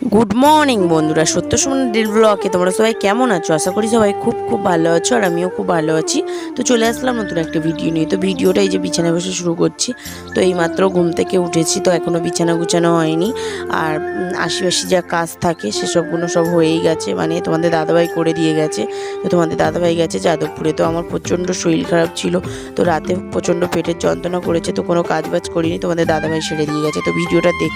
Good morning বন্ধুরা। সত্য Suman del ব্লকে তোমরা সবাই কেমন আছো? আশা করি সবাই খুব খুব ভালো আছো আর আমিও খুব ভালো আছি। তো চলে আসলাম নতুন একটা ভিডিও নিয়ে। তো ভিডিওটা এই যে বিছানা বসে শুরু করছি। তো এই মাত্র ঘুম থেকে উঠেছি, তো এখনও বিছানা গুছানো হয়নি। আর আশিপাশি যা কাজ থাকে সেসবগুলো সব হয়েই গেছে। মানে তোমাদের দাদাভাই করে দিয়ে গেছে। তো তোমাদের দাদাভাই গেছে যাদবপুরে। তো আমার প্রচণ্ড শরীর খারাপ ছিল। তো রাতে প্রচণ্ড পেটের যন্ত্রণা করেছে। তো কোনো কাজ বাজ করিনি। তোমাদের দাদাভাই সেরে দিয়ে গেছে। তো ভিডিওটা দেখ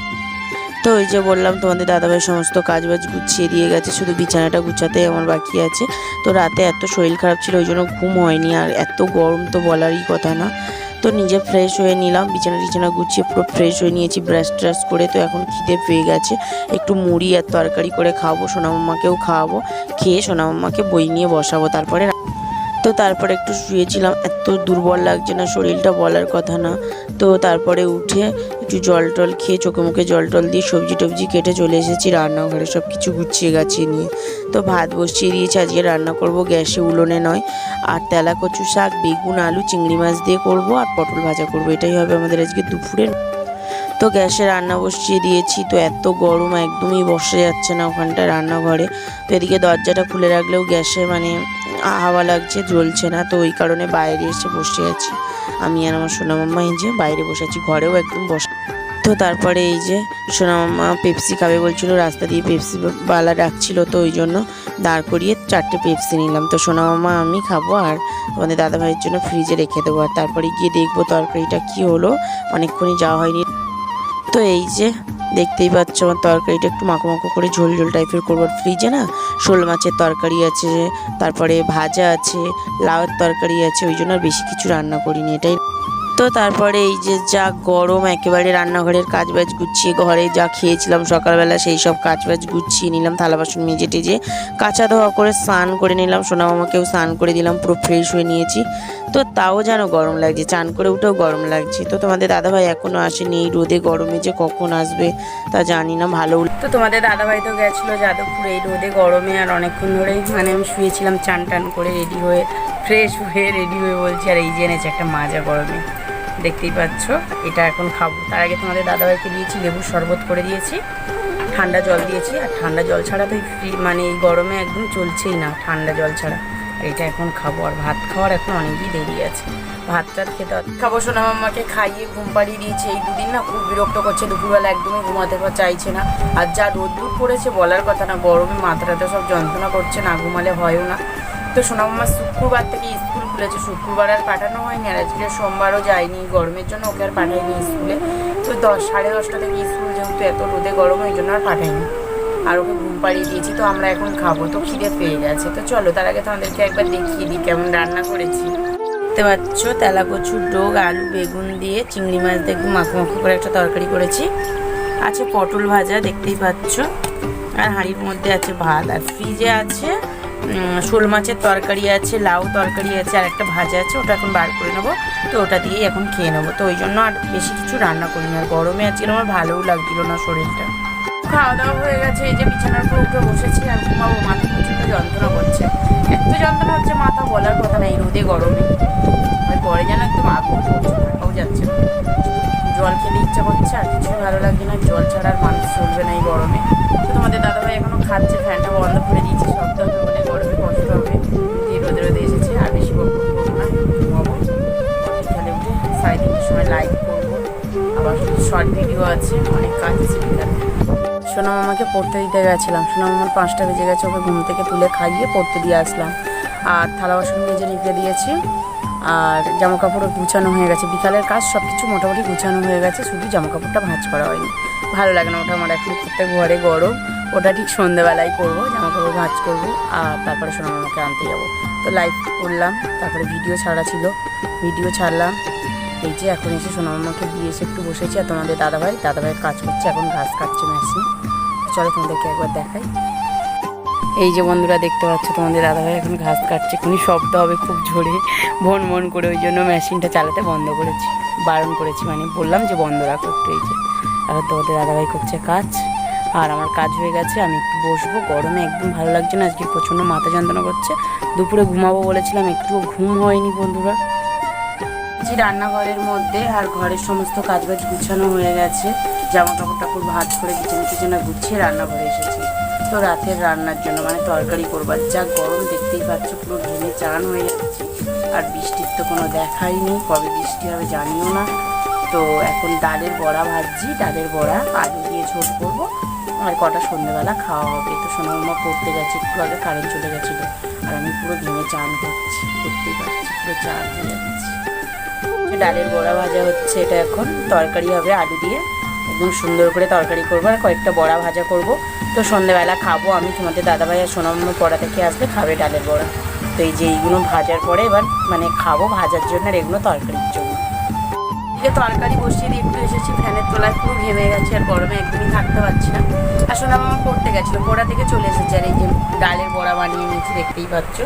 তো ওই যে বললাম, তোমাদের দাদাভাই সমস্ত কাজ বাজ গুছিয়ে দিয়ে গেছে, শুধু বিছানাটা গুছাতে আমার বাকি আছে। তো রাতে এত শরীর খারাপ ছিল, ওই জন্য ঘুম হয়নি, আর এত গরম তো বলারই কথা না। তো নিজে ফ্রেশ হয়ে নিলাম, বিছানা টিছানা গুছিয়ে পুরো ফ্রেশ হয়ে নিয়েছি ব্রাশ ট্রাশ করে তো এখন খিদে পেয়ে গেছে। একটু মুড়ি আর তরকারি করে খাওয়াবো সোনামাম্মাকেও খাওয়াবো, খেয়ে সোনামাম্মাকে বই নিয়ে বসাবো, তারপরে তো তারপরে একটু শুয়েছিলাম, এত দুর্বল লাগছে না শরীরটা বলার কথা না। তো তারপরে উঠে একটু জল টল খেয়ে চোখে মুখে জল টল দিয়ে সবজি টবজি কেটে চলে এসেছি। রান্নাঘরে সব কিছু গুছিয়ে গাছিয়ে নিয়ে। তো ভাত বসিয়ে দিয়েছি, আজকে রান্না করব গ্যাসে উলোনে নয়। আর তেলা কচু শাক, বেগুন, আলু, চিংড়ি মাছ দিয়ে করব আর পটল ভাজা করব। এটাই হবে আমাদের আজকে দুপুরের। তো গ্যাসে রান্না বসিয়ে দিয়েছি। তো এত গরম, একদমই বসে যাচ্ছে না ওখানটা রান্নাঘরে। তো এদিকে দরজাটা খুলে রাখলেও গ্যাসে মানে হাওয়া লাগছে, জ্বলছে না। তো ওই কারণে বাইরে এসে বসে আছি। আমি আর আমার সোনামাম্মা এই যে বাইরে বসে আছি ঘরেও একদম বস তো তারপরে এই যে সোনামাম্মা পেপসি খাবে বলছিল, রাস্তা দিয়ে পেপসি বালা ডাকছিল, তো ওই জন্য দাঁড় করিয়ে চারটে পেপসি নিলাম। তো সোনামাম্মা, আমি খাব আর আমাদের দাদা ভাইয়ের জন্য ফ্রিজে রেখে দেবো। আর তারপরে গিয়ে দেখব তরকারিটা কি হলো, অনেকক্ষণই যাওয়া হয়নি। তো এই যে দেখতেই পাচ্ছ, আমার তরকারিটা একটু মাখো মাখো করে ঝোল ঝোল টাইপের করব। ফ্রিজে না শোল মাছের তরকারি আছে, তারপরে ভাজা আছে, লাউয়ের তরকারি আছে, ওই জন্য আর বেশি কিছু রান্না করিনি, এটাই তো তারপরে এই যে যা গরম, একেবারে রান্নাঘরের কাজ বাজ গুছিয়ে ঘরে যা খেয়েছিলাম সকালবেলা সেই সব কাজ বাজ গুছিয়ে নিলাম, থালা বাসন মেজে টেজে কাঁচা ধোয়া করে স্নান করে নিলাম। সোনা মামাকেও স্নান করে দিলাম, পুরো ফ্রেশ হয়ে নিয়েছি। তো তাও যেন গরম লাগছে, চান করে উঠেও গরম লাগছে। তো তোমাদের দাদাভাই এখনও আসেনি, এই রোদে গরমে যে কখন আসবে তা জানি না, ভালো তো তোমাদের দাদাভাই তো গেছিল যাদবপুর, এই রোদে গরমে আর অনেকক্ষণ ধরেই মানে আমি শুয়েছিলাম, চান টান করে রেডি হয়ে ফ্রেশ হয়ে রেডি হয়ে বলছি, আর এই যে এনেছে একটা মাজা গরমে। দেখতেই পাচ্ছ, এটা এখন খাব। তার আগে তোমাদের দাদাভাইকে দিয়েছি লেবুর শরবত করে দিয়েছি। ঠান্ডা জল দিয়েছি, আর ঠান্ডা জল ছাড়া তো মানে এই গরমে একদম চলছেই না ঠান্ডা জল ছাড়া। এটা এখন খাব, আর ভাত খাওয়ার এখন অনেকই দেরি আছে। ভাত টাত খেতে। খাব সোনা মামাকে খাইয়ে ঘুম পাড়িয়ে দিয়েছি। এই দুদিন না খুব বিরক্ত করছে, দুপুরবেলা একদমই ঘুমাতে চাইছে না। আর যা রোদ্দুর পড়েছে বলার কথা না, গরমে মাথাটা সব যন্ত্রণা করছে, না ঘুমালে হয়ও না। তো সোনা মামা শুক্রবার থেকে স্কুল খুলেছে। শুক্রবার আর পাঠানো হয়নি, আর আজকে সোমবারও যায়নি। গরমের জন্য ওকে আর পাঠাইনি স্কুলে। তো দশ, সাড়ে দশটা থেকে স্কুল যেহেতু এত রোদে গরম, ওই জন্য আর পাঠাইনি আর ওকে ঘুম পাড়িয়ে দিয়েছি, তো আমরা এখন খাব। তো খিদে পেয়ে গেছে। তো চলো, তার আগে তোমাদেরকে একবার দেখিয়ে দিই কেমন রান্না করেছি। দেখতে পাচ্ছ তেলা কচুর ডোগ, আলু, বেগুন দিয়ে চিংড়ি মাছ দিয়ে মাখো মাখো করে একটা তরকারি করেছি। আছে পটল ভাজা, দেখতেই পাচ্ছ। আর হাঁড়ির মধ্যে আছে ভাত। আর ফ্রিজে আছে শোল মাছের তরকারি আছে, লাউ তরকারি আছে, আর একটা ভাজা আছে, ওটা এখন বার করে নেব। তো ওটা দিয়েই এখন খেয়ে নেব। তো ওই জন্য আর বেশি কিছু রান্না করি না গরমে আজকে আমার ভালোও লাগছিল না শরীরটা। খাওয়া দাওয়া হয়ে গেছে, এই যে বিছানার উপর উঠে বসেছি, আর ঘুমাবো। মাথা প্রচুর যন্ত্রণা করছে। এত যন্ত্রণা হচ্ছে, মাথা বলার কথা না এই রোদে, গরমে। আর পরে যেন একদম আগুন চলছে যাচ্ছে না। জল খেতে ইচ্ছা করছে, আর কিছুই ভালো লাগছে না। জল ছাড়া আর মানুষ চলবে না এই গরমে। তো তোমাদের দাদাভাই এখনও খাচ্ছে, ফ্যানটা বন্ধ করে দিয়েছে শব্দ আবার শর্ট ভিডিও আছে, অনেক কাজ আছে বিকালে সোনা মামাকে পড়তে দিতে গেছিলাম। সোনা মামার পাঁচটা বেজে গেছে, ওকে ঘুম থেকে তুলে খাইয়ে পড়তে দিয়ে আসলাম। আর থালা বাসন মেজে রেখে দিয়েছি। আর জামা কাপড়ও গুছানো হয়ে গেছে। বিকালের কাজ সব কিছু মোটামুটি গুছানো হয়ে গেছে, শুধু জামা কাপড়টা ভাঁজ করা হয়নি। ভালো লাগে না ওটা আমার এখন প্রত্যেক ঘরে গরম। ওটা ঠিক সন্ধ্যেবেলায় করব জামা কাপড় ভাঁজ করব, আর তারপরে সোনা মামাকে আনতে যাব। তো লাইভ করলাম, তারপরে ভিডিও ছাড়া ছিল। ভিডিও ছাড়লাম। এই যে এখন এসে সোনা মামাকে দিয়ে এসে একটু বসেছি আর তোমাদের দাদাভাই দাদাভাইয়ের কাজ করছে, এখন ঘাস কাটছে মেশিন। চলো তোমাদেরকে একবার দেখাই। এই যে বন্ধুরা দেখতে পাচ্ছ, তোমাদের দাদাভাই এখন ঘাস কাটছে কোনো শব্দ হবে খুব জোরে। ভন ভন করে ওই জন্য মেশিনটা চালাতে বন্ধ করেছি, বারণ করেছি মানে বললাম যে বন্ধ রাখো একটু এই যে। এখন তোমাদের দাদাভাই করছে কাজ, আর আমার কাজ হয়ে গেছে, আমি একটু বসবো, গরমে একদম ভালো লাগছে না, আজকে প্রচণ্ড মাথা যন্ত্রণা করছে। দুপুরে ঘুমাবো বলেছিলাম, একটুও ঘুম হয়নি বন্ধুরা। যে রান্নাঘরের মধ্যে আর ঘরের সমস্ত কাজবাজ গুছানো হয়ে গেছে জামা কাপড় টাপড় ভাজ করে বিছানা টিছানা গুছিয়ে রান্নাঘরে এসেছি। তো রাতের রান্নার জন্য মানে তরকারি করবার যা গরম, দেখতেই পাচ্ছ পুরো ঘেমে চান হয়ে যাচ্ছে। আর বৃষ্টির তো কোনো দেখাই নেই, কবে বৃষ্টি হবে জানিও না। তো এখন ডালের বড়া ভাজছি, ডালের বড়া আলু দিয়ে ঝোল করব। আর কটা সন্ধ্যেবেলা খাওয়া হবে। তো সোনামা পড়তে গেছে, একটু আগে কারেন্ট চলে গেছিল। আর আমি পুরো ঘেমে চান করছি, দেখতেই পাচ্ছি পুরো চান হয়ে যাচ্ছে। ডালের বড়া ভাজা হচ্ছে এটা এখন। তরকারি হবে আলু দিয়ে। একদম সুন্দর করে তরকারি করব আর কয়েকটা বড়া ভাজা করব। তো সন্ধ্যেবেলা খাব আমি, তোমাদের দাদাভাই আর সোনামন্য পড়া থেকে আসলে খাবে ডালের বড়া। তো এই যে এইগুলো ভাজার পরে এবার মানে খাব ভাজার জন্য আর এগুলো তরকারির জন্য। এদিকে তরকারি বসিয়ে দিয়ে একটু এসেছি, ফ্যানের তলায় পুরো ঘেমে গেছে আর গরমে একদমই থাকতে পারছি না। আর সোনাম আমার পড়তে গেছিল, পড়া থেকে চলে এসেছে আর এই যে ডালের বড়া বানিয়ে নিয়েছি, দেখতেই পাচ্ছ।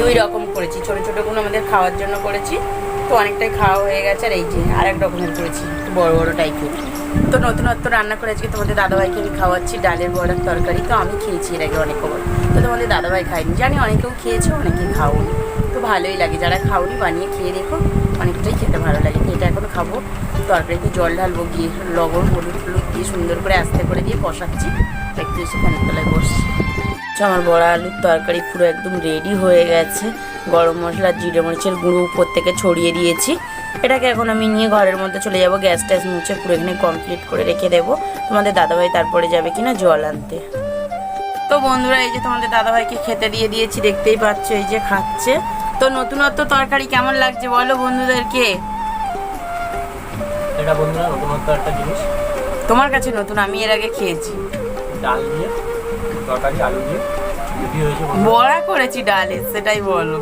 দুই রকম করেছি, ছোটো ছোটোগুলো আমাদের খাওয়ার জন্য করেছি। তো অনেকটাই খাওয়া হয়ে গেছে, আর এই যে আরেক রকমের করেছি বড় বড় টাইপের তো নতুনত্ব রান্না করে আজকে তোমাদের দাদাভাইকে আমি খাওয়াচ্ছি, ডালের বড়ার তরকারি। তো আমি খেয়েছি এর আগে অনেক খবর। তো তোমাদের দাদাভাই খাইনি জানি অনেকেও খেয়েছে, অনেকে খাওনি। তো ভালোই লাগে, যারা খাওনি বানিয়ে খেয়ে দেখো, অনেকটাই খেতে ভালো লাগে। তো এটা এখন খাব। তরকারিতে জল ঢালবো, গিয়ে লবণ, হলুদ হলুদ দিয়ে সুন্দর করে আস্তে করে দিয়ে কষাচ্ছি। একটু এসে ফ্যানের তলায় বসছি। আমার বড়া আলুর তরকারি পুরো একদম রেডি হয়ে গেছে। গরম মশলা জিরে মরিচের গুঁড়ো উপর থেকে ছড়িয়ে দিয়েছি। এটাকে এখন আমি নিয়ে ঘরের মধ্যে চলে যাব। গ্যাস ট্যাস মুছে পুরো এখানে কমপ্লিট করে রেখে দেবো। তোমাদের দাদাভাই তারপরে যাবে কিনা জল আনতে। তো বন্ধুরা এই যে তোমাদের দাদাভাইকে খেতে দিয়ে দিয়েছি দেখতেই পাচ্ছ এই যে খাচ্ছে। তো নতুনত্ব তরকারি কেমন লাগছে বলো বন্ধুদেরকে? এটা বন্ধুরা নতুনত্ব একটা জিনিস। তোমার কাছে নতুন আমি এর আগে খেয়েছি। ডাল দিয়ে। তরকারি আলু দিয়ে। হয়েছে বড়া করেছি ডালে সেটাই বলো।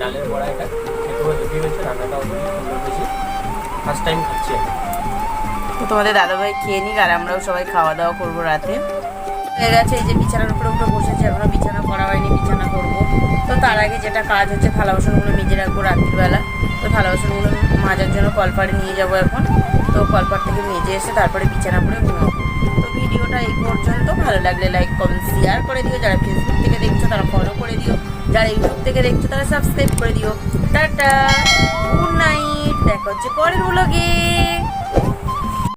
ডালের বড়া এটা খেতেও হয়েছে রান্নাটাও সুন্দর হয়েছে। ফার্স্ট টাইম খাচ্ছি তো তোমাদের দাদাভাই খেয়ে নিক আর আমরাও সবাই খাওয়া দাওয়া করব রাতে। হয়ে গেছে এই যে বিছানার উপরে উপরে বসেছে এখনও বিছানা করা হয়নি বিছানা করব। তো তার আগে যেটা কাজ হচ্ছে থালা বাসনগুলো মেজে রাখব রাত্রিবেলা। তো থালা বাসনগুলো মাজার জন্য কলপাড়ে নিয়ে যাব এখন। তো কলপাড় থেকে মেজে এসে তারপরে বিছানা করে ঘুমাবো। ভালো লাগলে লাইক কমেন্ট শেয়ার করে দিও। যারা ফেসবুক থেকে দেখছ, তারা ফলো করে দিও। যারা ইউটিউব থেকে দেখছ, তারা সাবস্ক্রাইব করে দিও। টাটা। গুড নাইট দেখা হচ্ছে পরের ব্লগে